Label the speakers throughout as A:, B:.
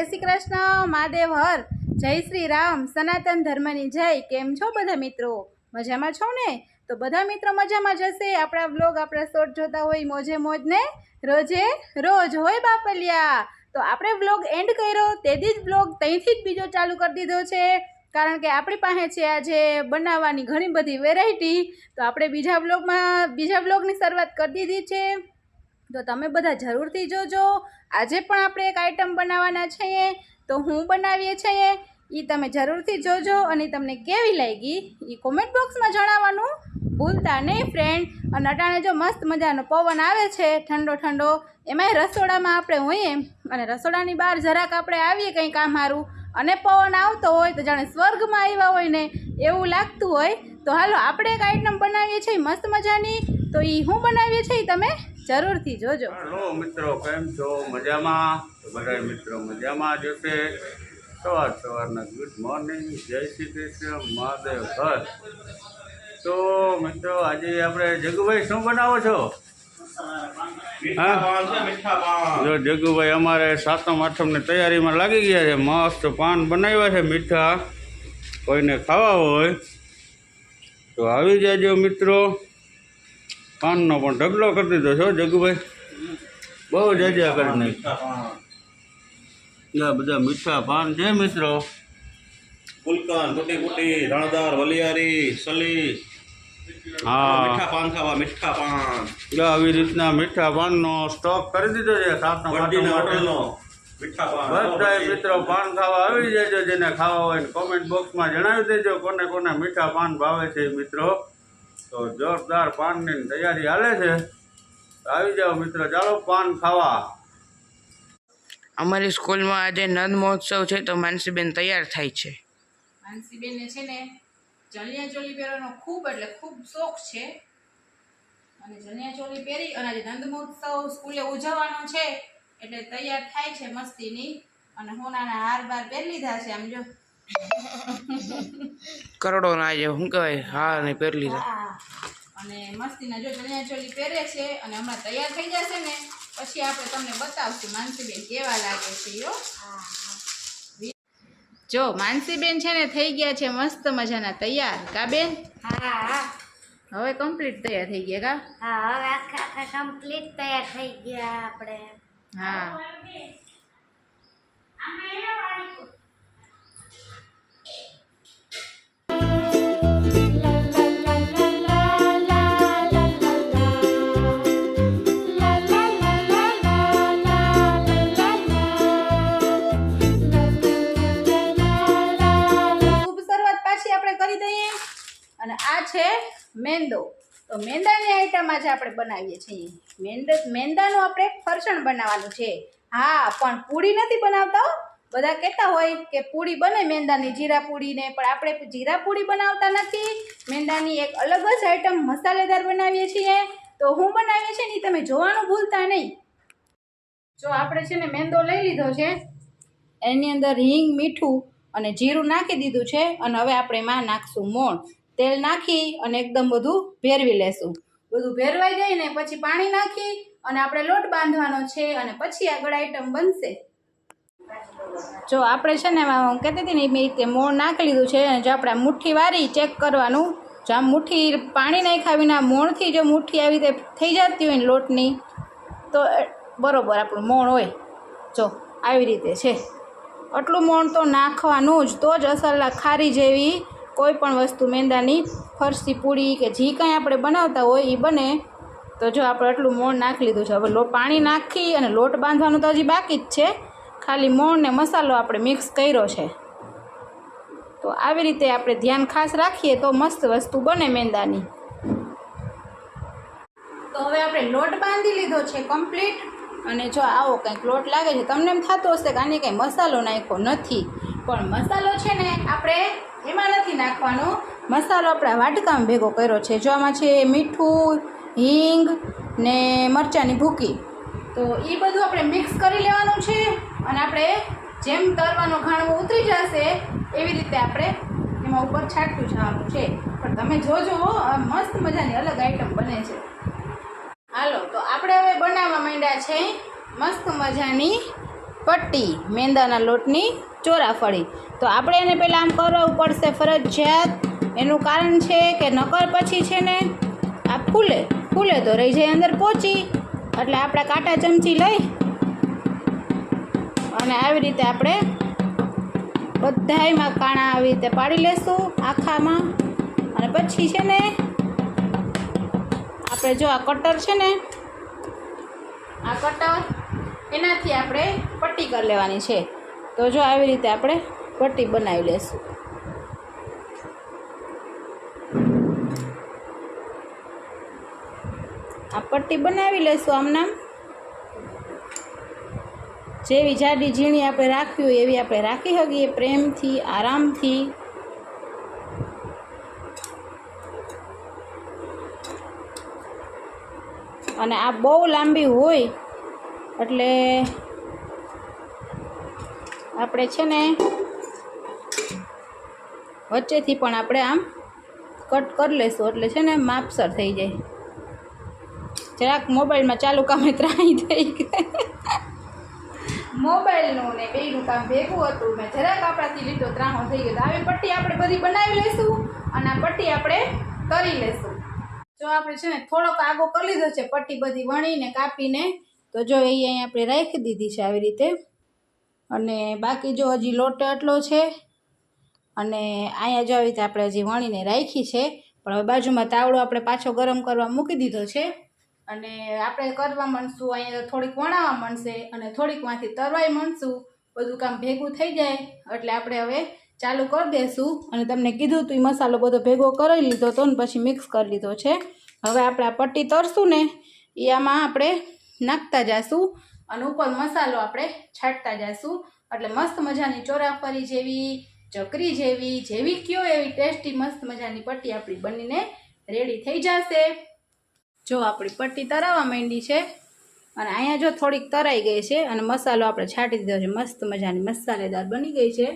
A: જય શ્રી કૃષ્ણ, મહાદેવ હર, જય શ્રી રામ, સનાતન ધર્મની જય. કેમ છો બધા મિત્રો? મજામાં છો ને? તો બધા મિત્રો મજામાં જશે આપણા વ્લોગ આપણા શોર્ટ જોતા હોય મોજે મોજ ને? રોજે રોજ, હોય બાપલિયા? તો આપણે વ્લોગ એન્ડ કર્યો, તેથી જ વ્લોગ ત્યાંથી જ બીજો ચાલુ કરી દીધો છે. કારણ કે આપણી પાસે છે આજે બનાવવાની ઘણી બધી વેરાયટી તો આપણે બીજા વ્લોગમાં, બીજા વ્લોગની શરૂઆત કરી દીધી છે. તો તમે બધા જરૂરથી જોજો. આજે પણ આપણે એક આઈટમ બનાવવાના છીએ. તો હું બનાવીએ છીએ. એ તમે જરૂરથી જોજો અને તમને કેવી લાગી એ કોમેન્ટ બોક્સમાં જણાવવાનું ભૂલતા નહીં ફ્રેન્ડ અને અટાણે જો મસ્ત મજાનો પવન આવે છે, ઠંડો ઠંડો, એમાંય રસોડામાં આપણે હોઈએ અને રસોડાની બહાર જરાક આપણે આવીએ કંઈ કામ સારું અને પવન આવતો હોય તો જાણે સ્વર્ગમાં આવ્યા હોય ને એવું લાગતું હોય. તો હાલો, આપણે એક આઈટમ બનાવીએ છીએ મસ્ત મજાની. તો એ હું બનાવીએ છીએ તમે? જરૂરથી જોજો.
B: હલો મિત્રો કેમ છો? મજામાં? તો બધા મિત્રો મજામાં જશે સવાર સવારના ગુડ મોર્નિંગ જય શ્રી કૃષ્ણ મહાદેવ ઘર તો મિત્રો આજે આપણે જગુભાઈ શું બનાવો છો? હા જો જગુભાઈ અમારે સાતમ આઠમની તૈયારીમાં લાગી ગયા છે. મસ્ત પાન બનાવ્યા છે મીઠા. કોઈને ખાવા હોય તો આવી જાજો મિત્રો. પાનનો પણ ઢગલો કરી દીધો છો જગુભાઈ બહુ જજ્યા કરી નાખી. આ બધા મીઠા પાન છે મિત્રો.
C: ફુલકાન કુટી કુટી રણદાર વલિયારી સલી.
B: હા.
C: મીઠા પાન ખાવા મીઠા પાન.
B: આવી રીતના મીઠા પાનનો સ્ટોક કરી દીધો છે માટે.
C: હોટલનો પાન.
B: બધા મિત્રો પાન ખાવા આવી જજો જેને ખાવા હોય કોમેન્ટ બોક્સમાં જણાવી દેજો કોને કોને મીઠા પાન ભાવે છે મિત્રો. તો જોરદાર પાનની તૈયારી હાલે છે. આવી જાઓ મિત્રો ચાલો પાન ખાવા.
D: અમારી સ્કૂલમાં આજે નંદ મહોત્સવ છે તો માનસીબેન તૈયાર થાય છે.
A: માનસીબેનને છે ને જલિયા ચોલી પહેરવાનો ખૂબ એટલે ખૂબ શોખ છે. અને ચણિયા ચોલી પહેરી અને આજે નંદ મહોત્સવ સ્કૂલે ઉજવવાનો છે. એટલે તૈયાર થાય છે મસ્તીની. અને હોનાના હાર બાર પહેરી લીધા છે આમ જો.
D: કરોડો ના જે શું કહેવાય? હા ને પહેરી લીધા.
A: અને મસ્તીના જો ચણિયા ચોલી પહેરે છે અને હમણાં તૈયાર થઈ જશે ને પછી આપણે તમને બતાવશું માનસીબેન કેવા લાગે છે યો જો માનસીબેન છે ને થઈ ગયા છે મસ્ત મજાના તૈયાર. કા બેન?
E: હા
A: હવે કમ્પ્લીટ તૈયાર થઈ ગયા કા?
E: હા હવે આખા આખા કમ્પ્લીટ તૈયાર થઈ ગયા આપણે.
A: હા. આપણે કરી દઈએ. અને આ છે મેંદો. તો મેંદાની આઈટમ આજે આપણે બનાવીએ છીએ. મેંદ, મેંદાનું આપણે ફરસાણ બનાવવાનું છે. હા, પણ પૂડી નથી બનાવતા બધા કહેતા હોય કે પૂરી બને મેંદાની જીરા પૂરીને, પણ આપણે જીરા પૂરી બનાવતા નથી. મેંદાની એક અલગ જ આઈટમ મસાલેદાર બનાવીએ છીએ. તો હું બનાવીએ છીએ ને તમે જોવાનું ભૂલતા નહીં. જો આપણે છે ને મેંદો લઈ લીધો છે. એની અંદર હિંગ, મીઠું અને જીરું નાખી દીધું છે અને હવે આપણે એમાં નાખશું મોણ. તેલ નાખી અને એકદમ બધું ભેરવી લેશું. બધું ભેરવાઈ જાય ને પછી પાણી નાખી અને આપણે લોટ બાંધવાનો છે અને પછી આગળ આઈટમ બનશે. જો આપણે છે ને કહેતી હતી ને એ રીતે મોણ નાખી લીધું છે અને જો આપણે મુઠ્ઠી વારી ચેક કરવાનું, જો આમ મુઠ્ઠી પાણી નાખ્યા વિના મોણથી જો મુઠ્ઠી આવી રીતે થઈ જતી હોય ને લોટની, તો બરોબર આપણું મોણ હોય. જો, આવી રીતે છે. આટલું મોણ તો નાખવાનું જ, તો જ અસલ ખારી જેવી કોઈ પણ વસ્તુ મેંદાની ફરસી પૂરી કે જે કાંઈ આપણે બનાવતા હોય એ બને. તો જો આપણે આટલું મોણ નાખી લીધું છે, હવે લો પાણી નાખી અને લોટ બાંધવાનું તો હજી બાકી જ છે. ખાલી મોણ ને મસાલો આપણે મિક્સ કર્યો છે. તો આવી રીતે આપણે ધ્યાન ખાસ રાખીએ તો મસ્ત વસ્તુ બને મેંદાની. તો હવે આપણે લોટ બાંધી લીધો છે કમ્પ્લીટ અને જો આવો કંઈક લોટ લાગે છે, તમને એમ થતું હશે કે આને કંઈ મસાલો નાખ્યો નથી. પણ મસાલો છે ને, આપણે એમાં નથી નાખવાનો. મસાલો આપણે વાટકામાં ભેગો કર્યો છે. જો આમાં છે મીઠું, હિંગ ને મરચાંની ભૂકી. તો એ બધું આપણે મિક્સ કરી લેવાનું છે અને આપણે જેમ તરવાનો ઘાણવો ઉતરી જશે, એવી રીતે આપણે એમાં ઉપર છાંટતું જવાનું છે. પણ તમે જોજો મસ્ત મજાની અલગ આઈટમ બને છે. બનાવવા માંડ્યા છે મસ્ત મજાની પટ્ટી, મેંદાના લોટની ચોરાફળી. તો આપણે એને પહેલાં આમ કરવું પડશે ફરજિયાત. એનું કારણ છે કે નકર પછી છે ને આ ફૂલે ફૂલે તો રહી જાય અંદર પહોંચી એટલે આપણે કાંટા ચમચી લઈ અને આવી રીતે આપણે બધાયમાં કાણા આવી રીતે પાડી લેશું આખામાં. અને પછી છે ને, આપણે જો આ કટર છે ને આ કટર એનાથી આપણે પટ્ટી કરી લેવાની છે. તો જો આવી રીતે આપણે પટ્ટી બનાવી લેશું. આ પટ્ટી બનાવી લેશું આમનામ જેવી જાડી ઝીણી આપણે રાખવી હોય એવી આપણે રાખી શકીએ. પ્રેમથી, આરામથી અને આ બહુ લાંબી હોય, એટલે આપણે છે ને વચ્ચેથી પણ આપણે આમ કટ કરી લેશું એટલે છે ને માપસર થઈ જાય. જરાક મોબાઈલમાં ચાલુ કામે ત્રાહી થઈ ગઈ. મોબાઈલનું ને બેનું કામ ભેગું હતું મેં જરાક આપણાથી લીધો ત્રાહો થઈ ગયો. તો આવી પટ્ટી આપણે બધી બનાવી લઈશું અને આ પટ્ટી આપણે કરી લઈશું. જો આપણે છે ને થોડોક આગો કરી લીધો છે, પટ્ટી બધી વણીને, કાપીને, તો જો એ અહીં આપણે રાખી દીધી છે આવી રીતે. અને બાકી જો હજી લોટ એટલો છે, અને અહીંયા જો આવી રીતે આપણે હજી વણીને રાખી છે, પણ હવે બાજુમાં તાવડો આપણે પાછો ગરમ કરવા મૂકી દીધો છે. અને આપણે કરવા માંડશું, અહીંયા થોડીક વણાવવા માંડશે, અને થોડીકમાંથી તરવાઈ માંડશું, બધું કામ ભેગું થઈ જાય, એટલે આપણે હવે ચાલુ કરી દઈશું અને તમને કીધું તું મસાલો બધો ભેગો કરી લીધો હતો ને પછી મિક્સ કરી લીધો છે. હવે આપણે આ પટ્ટી તરશું ને એ આમાં આપણે નાખતા જઈશું અને ઉપર મસાલો આપણે છાંટતા જઈશું એટલે મસ્ત મજાની ચોરાફરી જેવી, ચકરી જેવી જેવી કયો એવી ટેસ્ટી મસ્ત મજાની પટ્ટી આપણી બનીને રેડી થઈ જશે. જો આપણી પટ્ટી તરાવવા માંડી છે. અને અહીંયા જો થોડીક તરાઈ ગઈ છે અને મસાલો આપણે છાંટી દીધો છે. મસ્ત મજાની મસાલેદાર બની ગઈ છે.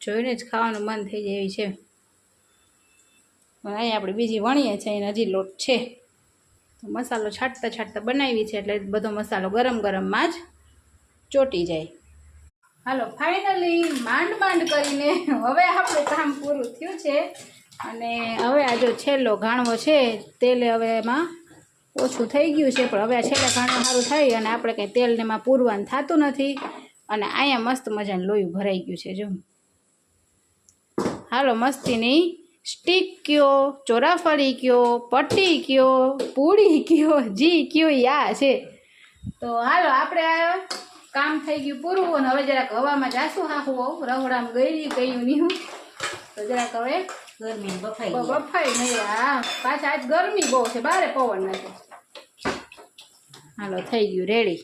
A: જોઈને જ ખાવાનું મન થઈ જાય એવી છે. પણ અહીંયા આપણે બીજી વણીએ છીએ એને હજી લોટ છે. તો મસાલો છાંટતા છાંટતા બનાવી છે, એટલે બધો મસાલો ગરમ ગરમમાં જ ચોટી જાય. હાલો ફાઇનલી માંડ માંડ કરીને હવે આપણું કામ પૂરું થયું છે. અને હવે આ જો છેલ્લો ઘાણવો છે, તેલ હવે એમાં ઓછું થઈ ગયું છે, પણ હવે આ છેલ્લા ઘાણવા સારું થાય અને આપણે કંઈ તેલને એમાં પૂરવાનું થતું નથી. અને અહીંયા મસ્ત મજાનું લોહી ભરાઈ ગયું છે, જો. હાલો મસ્તીની. સ્ટીક કયો ચોરાફળી કયો પટ્ટી કયો પૂડી કયો જી કયો યા છે. તો હાલો આપણે આ કામ થઈ ગયું પૂરું અને હવે જરાક હવામાં જાશું હા હું રહોડામાં ગયેલી ગયું નહીં તો જરાક હવે
E: ગરમી બફાઈ
A: બફાઈ નહીં હા. પાછા આજ ગરમી બહુ છે બારે પવન નથી. હાલો થઈ ગયું રેડી